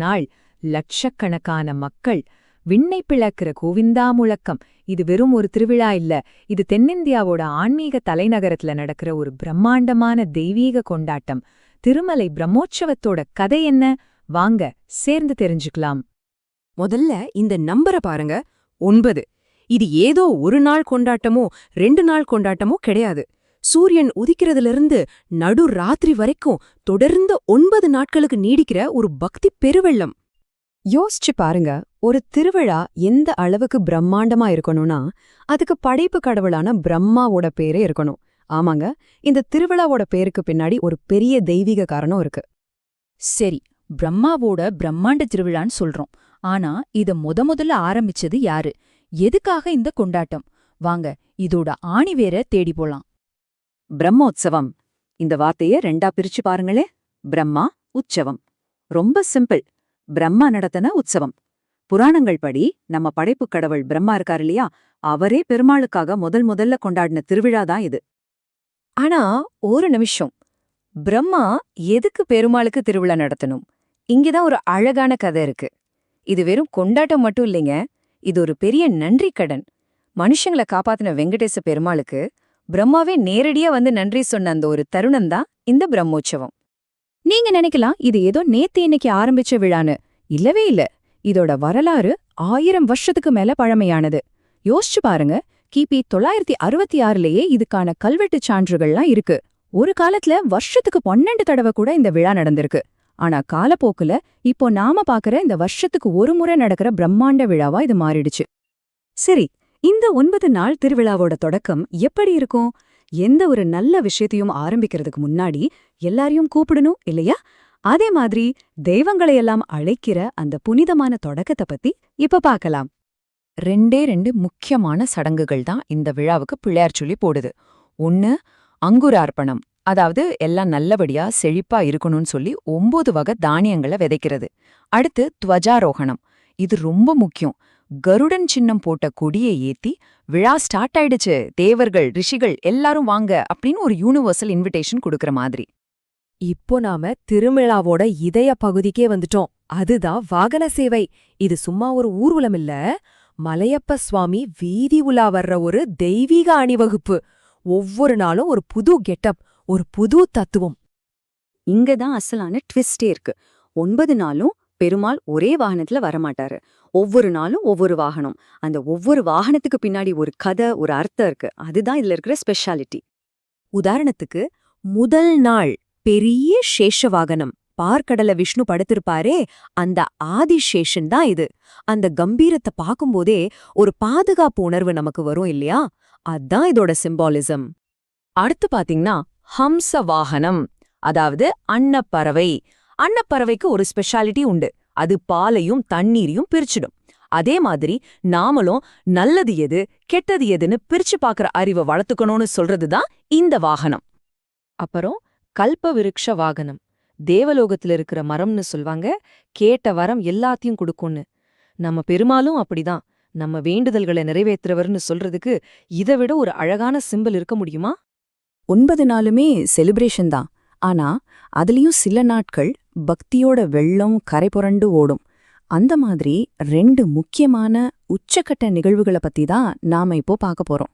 நாள் லட்சக்கணக்கான மக்கள் விண்ணை பிளக்கிற கோவிந்தா முழக்கம். இது வெறும் ஒரு திருவிழா இல்ல இது தென்னிந்தியாவோட ஆன்மீக தலைநகரத்துல நடக்கிற ஒரு பிரம்மாண்டமான தெய்வீக கொண்டாட்டம். திருமலை பிரம்மோற்சவத்தோட கதை என்ன? வாங்க சேர்ந்து தெரிஞ்சுக்கலாம். முதல்ல இந்த நம்பரை பாருங்க. ஒன்பது. இது ஏதோ ஒரு நாள் கொண்டாட்டமோ ரெண்டு நாள் கொண்டாட்டமோ கிடையாது. சூரியன் உதிக்கிறதிலிருந்து நடு ராத்திரி வரைக்கும் தொடர்ந்து ஒன்பது நாட்களுக்கு நீடிக்கிற ஒரு பக்தி பெருவெள்ளம். யோசிச்சு பாருங்க ஒரு திருவிழா எந்த அளவுக்கு பிரம்மாண்டமா இருக்கணும்னா அதுக்கு படைப்பு கடவுளான பிரம்மாவோட பேரே இருக்கணும். ஆமாங்க இந்த திருவிழாவோட பேருக்கு பின்னாடி ஒரு பெரிய தெய்வீக காரணம் இருக்கு. சரி பிரம்மாவோட பிரம்மாண்ட திருவிழான்னு சொல்றோம். ஆனா இத முத முதல்ல ஆரம்பிச்சது யாரு? எதுக்காக இந்த கொண்டாட்டம்? வாங்க இதோட ஆணிவேர தேடி போலாம். பிரம்மோத்சவம். இந்த வார்த்தைய ரெண்டா பிரிச்சு பாருங்களே. பிரம்மா உற்சவம். ரொம்ப சிம்பிள். பிரம்மா நடத்தின உற்சவம். புராணங்கள் படி நம்ம படைப்புக் கடவுள் பிரம்மா இருக்கார் இல்லையா? அவரே பெருமாளுக்காக முதல் முதல்ல கொண்டாடின திருவிழா தான் இது. ஆனா ஒரு நிமிஷம். பிரம்மா எதுக்கு பெருமாளுக்கு திருவிழா நடத்தணும்? இங்கதான் ஒரு அழகான கதை இருக்கு. இது வெறும் கொண்டாட்டம் மட்டும் இல்லைங்க. இது ஒரு பெரிய நன்றி கடன் மனுஷங்களை காப்பாத்தின வெங்கடேச பெருமாளுக்கு பிரம்மாவே நேரடியா வந்து நன்றி சொன்ன அந்த ஒரு தருணம் தான் இந்த பிரம்மோற்சவம். நீங்க நினைக்கலாம் இது ஏதோ நேத்து இன்னைக்கு ஆரம்பிச்ச விழான்னு. இல்லவே இல்ல. இதோட வரலாறு ஆயிரம் வருஷத்துக்கு மேல பழமையானது. யோசிச்சு பாருங்க கிபி தொள்ளாயிரத்தி அறுபத்தி ஆறுலயே இதுக்கான கல்வெட்டுச் சான்றுகள்லாம் இருக்கு. ஒரு காலத்துல வருஷத்துக்கு பன்னெண்டு தடவை கூட இந்த விழா நடந்திருக்கு. ஆனா காலப்போக்குல இப்போ நாம பாக்குற இந்த வருஷத்துக்கு ஒரு முறை நடக்கிற பிரம்மாண்ட விழாவா இது மாறிடுச்சு. சரி இந்த ஒன்பது நாள் திருவிழாவோட தொடக்கம் எப்படி இருக்கும்? எந்த ஒரு நல்ல விஷயத்தையும் ஆரம்பிக்கிறதுக்கு முன்னாடி எல்லாரையும் கூப்பிடணும் இல்லையா? அதே மாதிரி தெய்வங்களையெல்லாம் அழைக்கிற அந்த புனிதமான தொடக்கத்தை பத்தி இப்ப பார்க்கலாம். ரெண்டே ரெண்டு முக்கியமான சடங்குகள் தான் இந்த விழாவுக்கு பிள்ளையார் சொல்லி போடுது. ஒன்னு அங்குரார்ப்பணம் அதாவது எல்லாம் நல்லபடியா செழிப்பா இருக்கணும்னு சொல்லி ஒன்பது வகை தானியங்களை விதைக்கிறது. அடுத்து துவஜாரோகணம். இது ரொம்ப முக்கியம். கருடன் சின்னம் போட்ட கொடியை ஏத்தி விழா ஸ்டார்ட் ஆயிடுச்சு. தேவர்கள் ரிஷிகள் எல்லாரும் வாங்க அப்படின்னு ஒரு யூனிவர்சல் இன்விடேஷன் கொடுக்கற மாதிரி. இப்போ நாம திருவிழாவோட இதய பகுதிக்கே வந்துட்டோம். அதுதான் வாகன சேவை. இது சும்மா ஒரு ஊர்வலம் இல்ல. மலையப்ப சுவாமி வீதி உலா வர்ற ஒரு தெய்வீக அணிவகுப்பு. ஒவ்வொரு நாளும் ஒரு புது கெட்டப் ஒரு புது தத்துவம். இங்க தான் அசலான ட்விஸ்டே இருக்கு. ஒன்பது நாளும் பெருமாள் ஒரே வாகனத்துல வரமாட்டாரு. ஒவ்வொரு நாளும் ஒவ்வொரு வாகனம். அந்த ஒவ்வொரு வாகனத்துக்கு பின்னாடி ஒரு கதை ஒரு அர்த்தம் இருக்கு. அதுதான் இதுல இருக்கிற ஸ்பெஷாலிட்டி உதாரணத்துக்கு முதல் நாள் பெரிய சேஷ வாகனம். பார்க்கடல விஷ்ணு படுத்திருப்பாரே அந்த ஆதிசேஷன் தான் இது. அந்த கம்பீரத்தை பார்க்கும்போதே ஒரு பாதுகாப்பு உணர்வு நமக்கு வரும் இல்லையா? அதான் இதோட சிம்பாலிசம் அடுத்து பாத்தீங்கன்னா ஹம்ச வாகனம். அதாவது அன்னப்பறவை அன்னப்பறவைக்கு ஒரு ஸ்பெஷாலிட்டி உண்டு. அது பாலையும் தண்ணீரையும் பிரிச்சிடும். அதே மாதிரி நாமளும் நல்லது எது கெட்டது எதுன்னு பிரிச்சு பார்க்கற அறிவை வளர்த்துக்கணும்னு சொல்றதுதான் இந்த வாகனம். அப்புறம் கல்ப விருக்ஷ வாகனம். தேவலோகத்துல இருக்கிற மரம்னு சொல்வாங்க. கேட்ட வரம் எல்லாத்தையும் கொடுக்கும்னு. நம்ம பெருமாளும் அப்படிதான். நம்ம வேண்டுதல்களை நிறைவேற்றுறவர்னு சொல்றதுக்கு இதை விட ஒரு அழகான சிம்பிள் இருக்க முடியுமா? ஒன்பது நாளுமே செலிப்ரேஷன் தான். ஆனா அதுலயும் சில நாட்கள் பக்தியோட வெள்ளம் கரை புரண்டு ஓடும். அந்த மாதிரி ரெண்டு முக்கியமான உச்சக்கட்ட நிகழ்வுகளை பத்தி தான் நாம இப்போ பார்க்க போறோம்.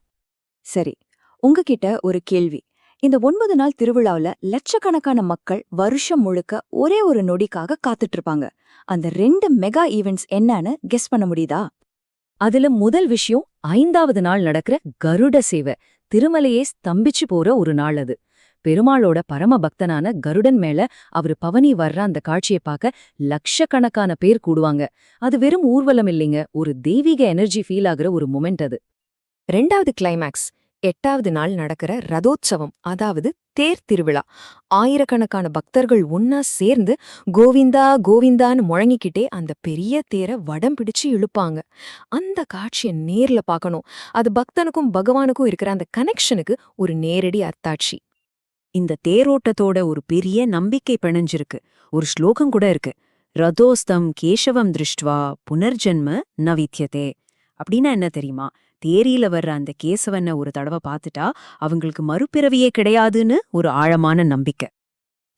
சரி உங்ககிட்ட ஒரு கேள்வி. இந்த ஒன்பது நாள் திருவிழாவுல லட்சக்கணக்கான மக்கள் வருஷம் முழுக்க ஒரே ஒரு நொடிக்காக காத்துட்டு இருப்பாங்க அந்த ரெண்டு மெகா ஈவெண்ட்ஸ் என்னன்னு கெஸ் பண்ண முடியுதா? அதுல முதல் விஷயம் ஐந்தாவது நாள் நடக்கிற கருட சேவை. திருமலையே ஸ்தம்பிச்சு போற ஒரு நாள் அது. பெருமாளோட பரம பக்தனான கருடன் மேல அவரு பவனி வர்ற அந்த காட்சியை பார்க்க லட்சக்கணக்கான பேர் கூடுவாங்க. அது வெறும் ஊர்வலம் இல்லைங்க. ஒரு தெய்வீக எனர்ஜி ஃபீல் ஆகுற ஒரு மொமெண்ட் அது. ரெண்டாவது கிளைமேக்ஸ் எட்டாவது நாள் நடக்கிற ரதோத்சவம் அதாவது தேர் திருவிழா. ஆயிரக்கணக்கான பக்தர்கள் ஒன்னா சேர்ந்து கோவிந்தா கோவிந்தான்னு முழங்கிக்கிட்டே அந்த பெரிய தேரை வடம் பிடிச்சு இழுப்பாங்க. அந்த காட்சியை நேர்ல பார்க்கணும். அது பக்தனுக்கும் பகவானுக்கும் இருக்கிற அந்த கனெக்ஷனுக்கு ஒரு நேரடி அத்தாட்சி. இந்த தேரோட்டத்தோட ஒரு பெரிய நம்பிக்கை பிணைஞ்சிருக்கு. ஒரு ஸ்லோகம் கூட இருக்கு. ரதோஸ்தம் கேசவம் திருஷ்டுவா புனர்ஜன்ம நவித்தியதே அப்படின்னா என்ன தெரியுமா? தேரியில வர்ற அந்த கேசவனை ஒரு தடவை பார்த்துட்டா அவங்களுக்கு மறுபிறவியே கிடையாதுன்னு ஒரு ஆழமான நம்பிக்கை.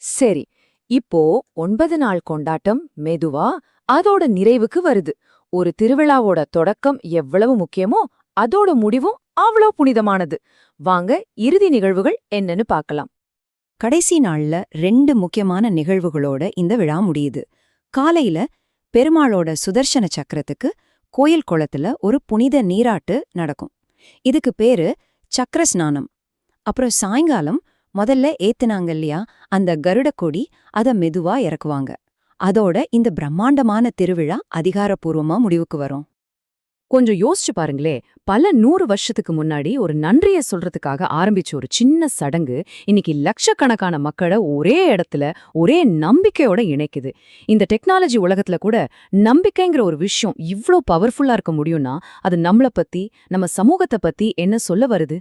சரி இப்போ ஒன்பது நாள் கொண்டாட்டம் மெதுவா அதோட நிறைவுக்கு வருது. ஒரு திருவிழாவோட தொடக்கம் எவ்வளவு முக்கியமோ அதோட முடிவும் அவ்வளோ புனிதமானது. வாங்க இறுதி நிகழ்வுகள் என்னன்னு பார்க்கலாம். கடைசி நாள்ல ரெண்டு முக்கியமான நிகழ்வுகளோட இந்த விழா முடியுது. காலையில பெருமாளோட சுதர்சன சக்கரத்துக்கு கோயில் குளத்துல ஒரு புனித நீராட்டு நடக்கும். இதுக்கு பேரு சக்கர ஸ்நானம். அப்புறம் சாயங்காலம் முதல்ல ஏத்துனாங்க இல்லையா அந்த கருட கொடி அத மெதுவா இறக்குவாங்க. அதோட இந்த பிரம்மாண்டமான திருவிழா அதிகாரப்பூர்வமா முடிவுக்கு வரும். கொஞ்சம் யோசிச்சு பாருங்களே பல நூறு வருஷத்துக்கு முன்னாடி ஒரு நன்றிய சொல்றதுக்காக ஆரம்பிச்ச ஒரு சின்ன சடங்கு இன்னைக்கு லட்சக்கணக்கான மக்களை ஒரே இடத்துல ஒரே நம்பிக்கையோட இணைக்குது. இந்த டெக்னாலஜி உலகத்துல கூட நம்பிக்கைங்கிற ஒரு விஷயம் இவ்ளோ பவர்ஃபுல்லா இருக்க முடியும்னா அது நம்மள பத்தி நம்ம சமூகத்தை பத்தி என்ன சொல்ல வருது?